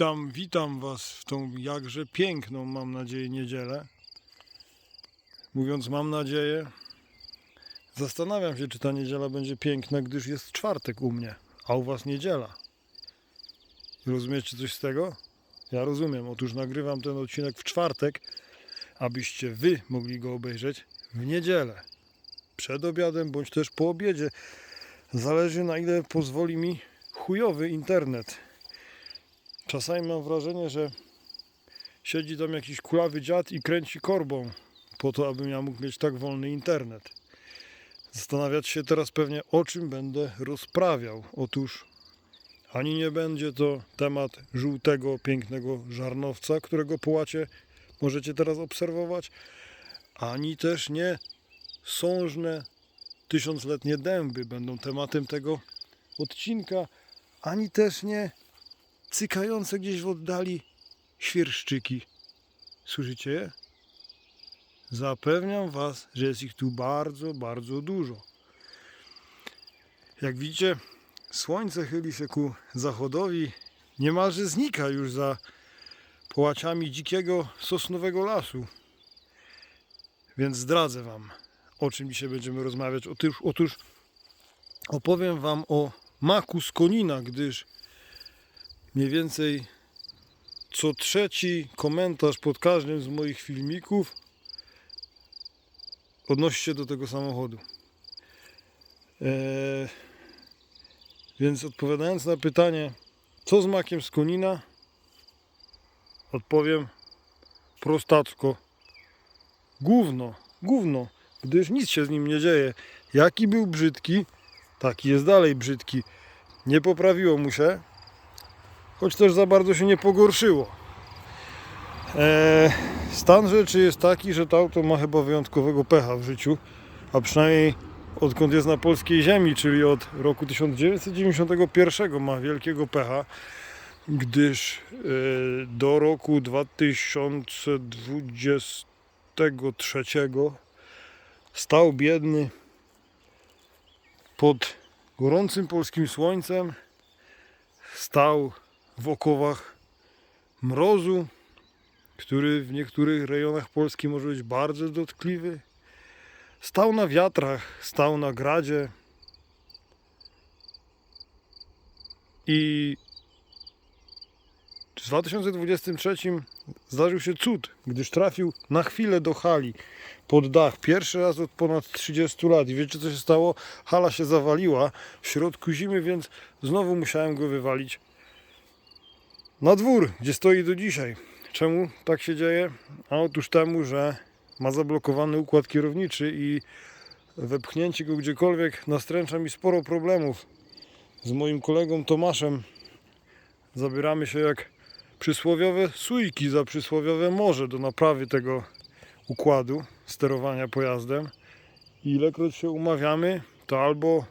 Witam, witam Was w tą jakże piękną, mam nadzieję, niedzielę. Mówiąc mam nadzieję, zastanawiam się, czy ta niedziela będzie piękna, gdyż jest czwartek u mnie, a u Was niedziela. Rozumiecie coś z tego? Ja rozumiem. Otóż nagrywam ten odcinek w czwartek, abyście Wy mogli go obejrzeć w niedzielę. Przed obiadem, bądź też po obiedzie. Zależy na ile pozwoli mi chujowy internet. Czasami mam wrażenie, że siedzi tam jakiś kulawy dziad i kręci korbą po to, abym ja mógł mieć tak wolny internet. Zastanawiać się teraz pewnie, o czym będę rozprawiał. Otóż ani nie będzie to temat żółtego, pięknego żarnowca, którego połacie możecie teraz obserwować, ani też nie sążne tysiącletnie dęby będą tematem tego odcinka, ani też nie cykające gdzieś w oddali świerszczyki. Słyszycie je? Zapewniam Was, że jest ich tu bardzo, bardzo dużo. Jak widzicie, słońce chyli się ku zachodowi, niemalże znika już za połaciami dzikiego sosnowego lasu. Więc zdradzę Wam, o czym dzisiaj będziemy rozmawiać. Otóż, otóż opowiem Wam o maku z konina, gdyż mniej więcej co trzeci komentarz pod każdym z moich filmików odnosi się do tego samochodu. Eee, więc odpowiadając na pytanie, co z makiem z konina, odpowiem prostacko. Gówno, gówno, gdyż nic się z nim nie dzieje. Jaki był brzydki, taki jest dalej brzydki. Nie poprawiło mu się, choć też za bardzo się nie pogorszyło. Eee, stan rzeczy jest taki, że to auto ma chyba wyjątkowego pecha w życiu, a przynajmniej odkąd jest na polskiej ziemi, czyli od roku 1991 ma wielkiego pecha, gdyż e, do roku 2023 stał biedny pod gorącym polskim słońcem, stał w okowach mrozu, który w niektórych rejonach Polski może być bardzo dotkliwy. Stał na wiatrach, stał na gradzie i w 2023 zdarzył się cud, gdyż trafił na chwilę do hali pod dach. Pierwszy raz od ponad 30 lat. I wiecie co się stało? Hala się zawaliła w środku zimy, więc znowu musiałem go wywalić na dwór, gdzie stoi do dzisiaj. Czemu tak się dzieje? A otóż temu, że ma zablokowany układ kierowniczy i wepchnięcie go gdziekolwiek nastręcza mi sporo problemów. Z moim kolegą Tomaszem zabieramy się jak przysłowiowe sójki za przysłowiowe morze do naprawy tego układu sterowania pojazdem. I ilekroć się umawiamy, to albo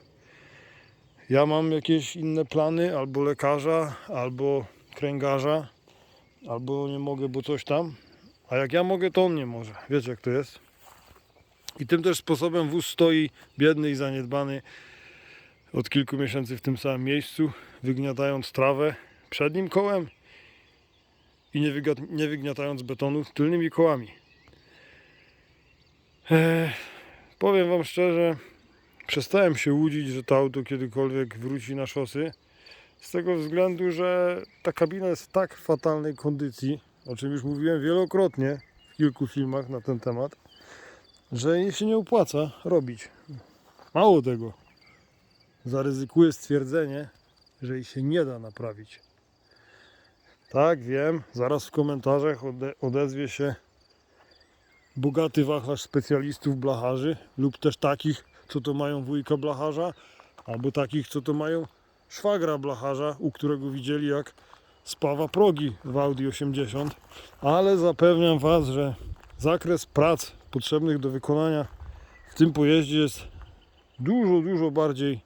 ja mam jakieś inne plany, albo lekarza, albo kręgarza, albo nie mogę, bo coś tam. A jak ja mogę, to on nie może. Wiecie, jak to jest. I tym też sposobem wóz stoi biedny i zaniedbany od kilku miesięcy w tym samym miejscu, wygniatając trawę przednim kołem i nie, wyga- nie wygniatając betonu tylnymi kołami. Eee, powiem Wam szczerze, przestałem się łudzić, że to auto kiedykolwiek wróci na szosy. Z tego względu, że ta kabina jest w tak fatalnej kondycji, o czym już mówiłem wielokrotnie w kilku filmach na ten temat, że jej się nie opłaca robić. Mało tego, zaryzykuję stwierdzenie, że jej się nie da naprawić. Tak, wiem, zaraz w komentarzach ode- odezwie się bogaty wachlarz specjalistów blacharzy lub też takich, co to mają wujka blacharza, albo takich, co to mają szwagra blacharza, u którego widzieli jak spawa progi w Audi 80, ale zapewniam Was, że zakres prac potrzebnych do wykonania w tym pojeździe jest dużo, dużo bardziej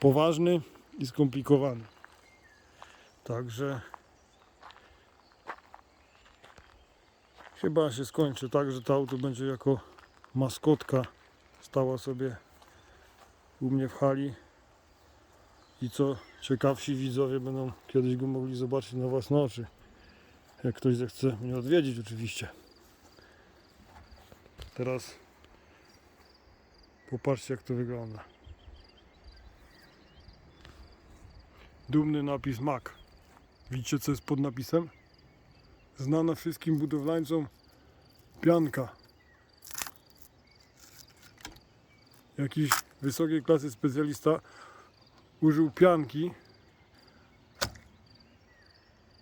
poważny i skomplikowany. Także chyba się skończy tak, że to auto będzie jako maskotka stała sobie u mnie w hali i co ciekawsi widzowie będą kiedyś go mogli zobaczyć na własne oczy. Jak ktoś zechce mnie odwiedzić oczywiście. Teraz popatrzcie jak to wygląda. Dumny napis MAC. Widzicie co jest pod napisem? Znana wszystkim budowlańcom pianka. Jakiś wysokiej klasy specjalista użył pianki,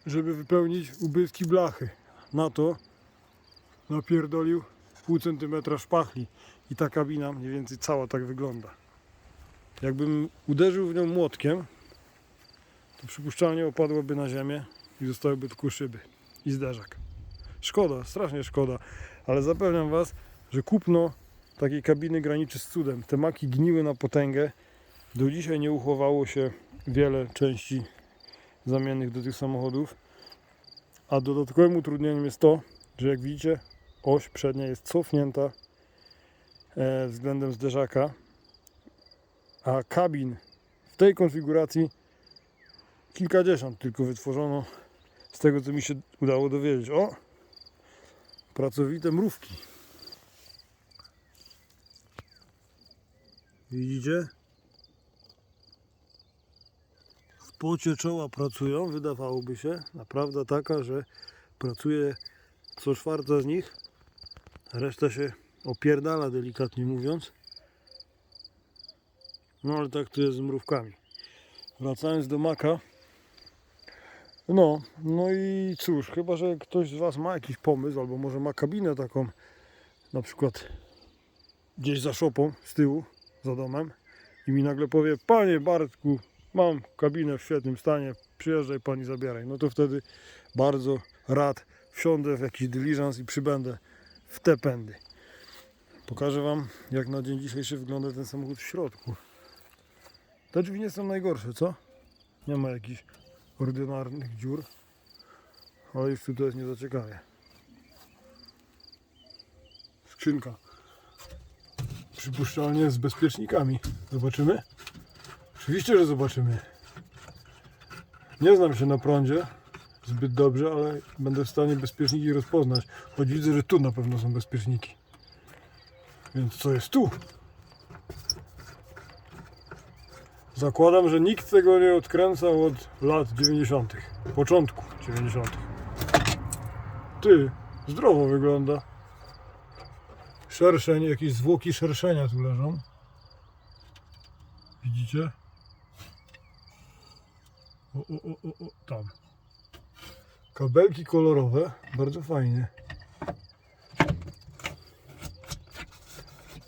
żeby wypełnić ubytki blachy. Na to napierdolił pół centymetra szpachli i ta kabina mniej więcej cała tak wygląda. Jakbym uderzył w nią młotkiem, to przypuszczalnie opadłaby na ziemię i zostałyby tylko szyby i zderzak. Szkoda, strasznie szkoda, ale zapewniam Was, że kupno takiej kabiny graniczy z cudem. Te maki gniły na potęgę. Do dzisiaj nie uchowało się wiele części zamiennych do tych samochodów. A dodatkowym utrudnieniem jest to, że jak widzicie, oś przednia jest cofnięta e, względem zderzaka, a kabin w tej konfiguracji kilkadziesiąt tylko wytworzono z tego, co mi się udało dowiedzieć. O! Pracowite mrówki. Widzicie? W pocie czoła pracują, wydawałoby się. Naprawdę taka, że pracuje co czwarta z nich. Reszta się opierdala, delikatnie mówiąc. No ale tak to jest z mrówkami. Wracając do maka. No, no i cóż, chyba że ktoś z Was ma jakiś pomysł, albo może ma kabinę taką, na przykład gdzieś za szopą z tyłu, za domem i mi nagle powie, panie Bartku, mam kabinę w świetnym stanie, przyjeżdżaj pan i zabieraj. No to wtedy bardzo rad wsiądę w jakiś dyliżans i przybędę w te pędy. Pokażę Wam, jak na dzień dzisiejszy wygląda ten samochód w środku. Te drzwi nie są najgorsze, co? Nie ma jakichś ordynarnych dziur, ale już tutaj jest nie za ciekawie. Skrzynka. Przypuszczalnie z bezpiecznikami. Zobaczymy? Oczywiście, że zobaczymy. Nie znam się na prądzie zbyt dobrze, ale będę w stanie bezpieczniki rozpoznać. Choć widzę, że tu na pewno są bezpieczniki. Więc co jest tu? Zakładam, że nikt tego nie odkręcał od lat 90. Początku 90. Ty, zdrowo wygląda. Szerszeń, jakieś zwłoki szerszenia tu leżą. Widzicie? O, o, o, o, tam. Kabelki kolorowe, bardzo fajnie.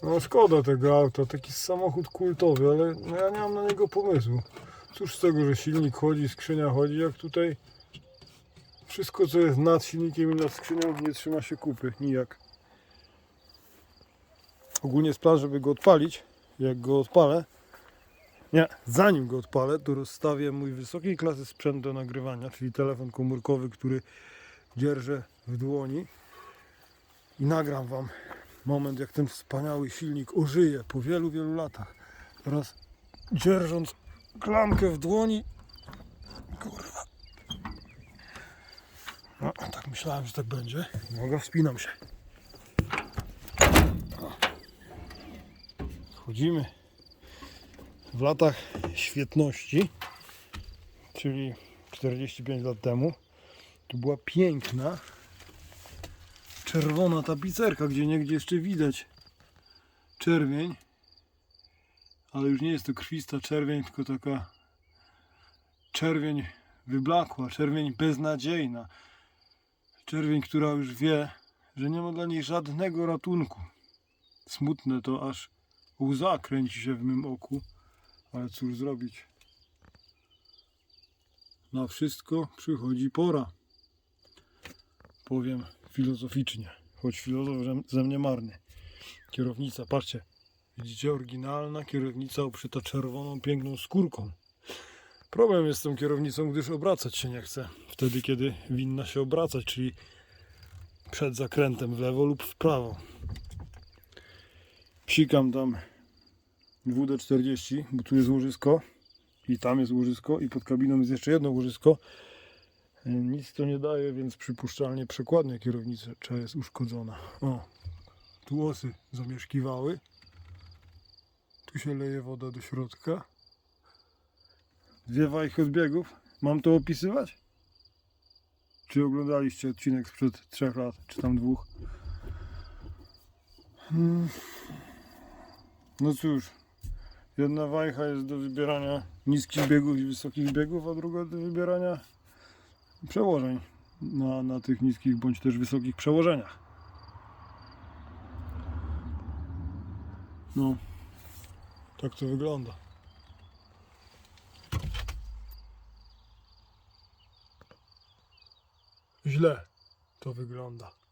No szkoda tego auta, taki samochód kultowy, ale no ja nie mam na niego pomysłu. Cóż z tego, że silnik chodzi, skrzynia chodzi, jak tutaj wszystko co jest nad silnikiem i nad skrzynią nie trzyma się kupy, nijak. Ogólnie jest plan, żeby go odpalić. Jak go odpalę, nie, zanim go odpalę, to rozstawię mój wysokiej klasy sprzęt do nagrywania, czyli telefon komórkowy, który dzierżę w dłoni i nagram Wam moment, jak ten wspaniały silnik ożyje po wielu, wielu latach. Teraz dzierżąc klamkę w dłoni, kurwa. No, tak myślałem, że tak będzie. Mogę, wspinam się. Wchodzimy w latach świetności, czyli 45 lat temu. Tu była piękna czerwona tapicerka, gdzie niegdzie jeszcze widać czerwień, ale już nie jest to krwista czerwień, tylko taka czerwień wyblakła, czerwień beznadziejna, czerwień, która już wie, że nie ma dla niej żadnego ratunku. Smutne to aż łza kręci się w mym oku, ale cóż zrobić. Na wszystko przychodzi pora. Powiem filozoficznie, choć filozof ze- mnie marny. Kierownica, patrzcie, widzicie, oryginalna kierownica obszyta czerwoną, piękną skórką. Problem jest z tą kierownicą, gdyż obracać się nie chce. Wtedy, kiedy winna się obracać, czyli przed zakrętem w lewo lub w prawo. Psikam tam WD-40, bo tu jest łożysko I tam jest łożysko i pod kabiną jest jeszcze jedno łożysko. E, Nic to nie daje, więc przypuszczalnie przekładnia kierownicza jest uszkodzona. O, tu osy zamieszkiwały. Tu się leje woda do środka. Dwie wajchy odbiegów. Mam to opisywać? Czy oglądaliście odcinek sprzed trzech lat, czy tam dwóch? Hmm. No cóż, jedna wajcha jest do wybierania niskich biegów i wysokich biegów, a druga do wybierania przełożeń na, na tych niskich bądź też wysokich przełożeniach. No, tak to wygląda. Źle to wygląda.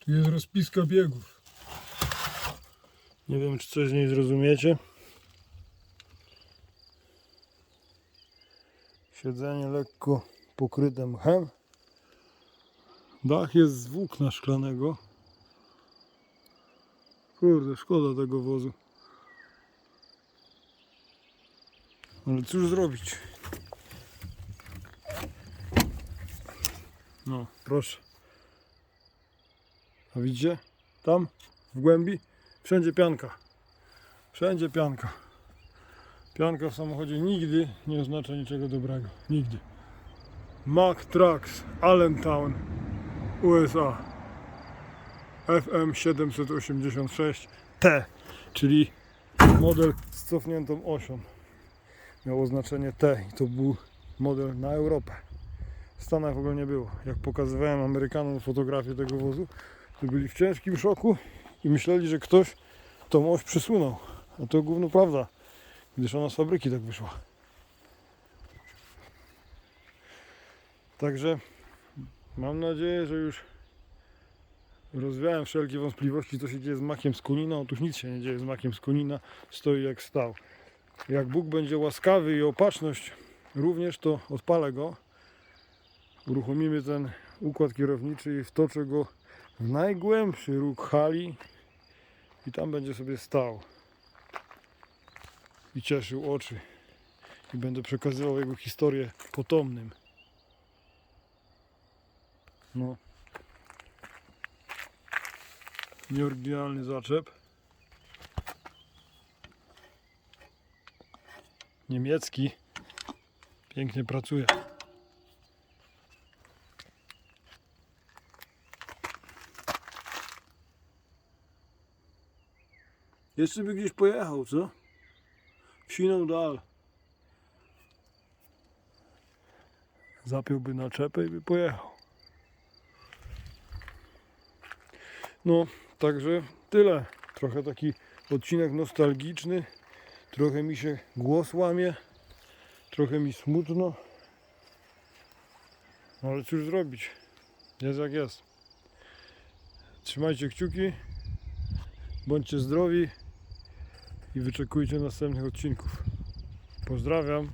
Tu jest rozpiska biegów. Nie wiem, czy coś z niej zrozumiecie. Siedzenie lekko pokryte mchem. Dach jest z włókna szklanego. Kurde, szkoda tego wozu. Ale cóż zrobić? No, proszę. A widzicie? Tam, w głębi, wszędzie pianka. Wszędzie pianka. Pianka w samochodzie nigdy nie oznacza niczego dobrego. Nigdy. Mack Trucks, Allentown, USA. FM 786T, czyli model z cofniętą osią. Miało znaczenie T i to był model na Europę. W Stanach w ogóle nie było. Jak pokazywałem Amerykanom fotografię tego wozu, byli w ciężkim szoku i myśleli, że ktoś tą oś przesunął. A to gówno prawda, gdyż ona z fabryki tak wyszła. Także mam nadzieję, że już rozwiałem wszelkie wątpliwości, co się dzieje z makiem z Konina. Otóż nic się nie dzieje z makiem z Konina, stoi jak stał. Jak Bóg będzie łaskawy i opatrzność również, to odpalę go. Uruchomimy ten układ kierowniczy i wtoczę go w najgłębszy róg hali i tam będzie sobie stał i cieszył oczy i będę przekazywał jego historię potomnym. No. Nieoryginalny zaczep. Niemiecki. Pięknie pracuje. Jeszcze by gdzieś pojechał, co? Siną dal. Zapiąłby naczepę i by pojechał. No, także tyle. Trochę taki odcinek nostalgiczny. Trochę mi się głos łamie. Trochę mi smutno. No ale cóż zrobić? Jest jak jest. Trzymajcie kciuki. Bądźcie zdrowi i wyczekujcie następnych odcinków. Pozdrawiam.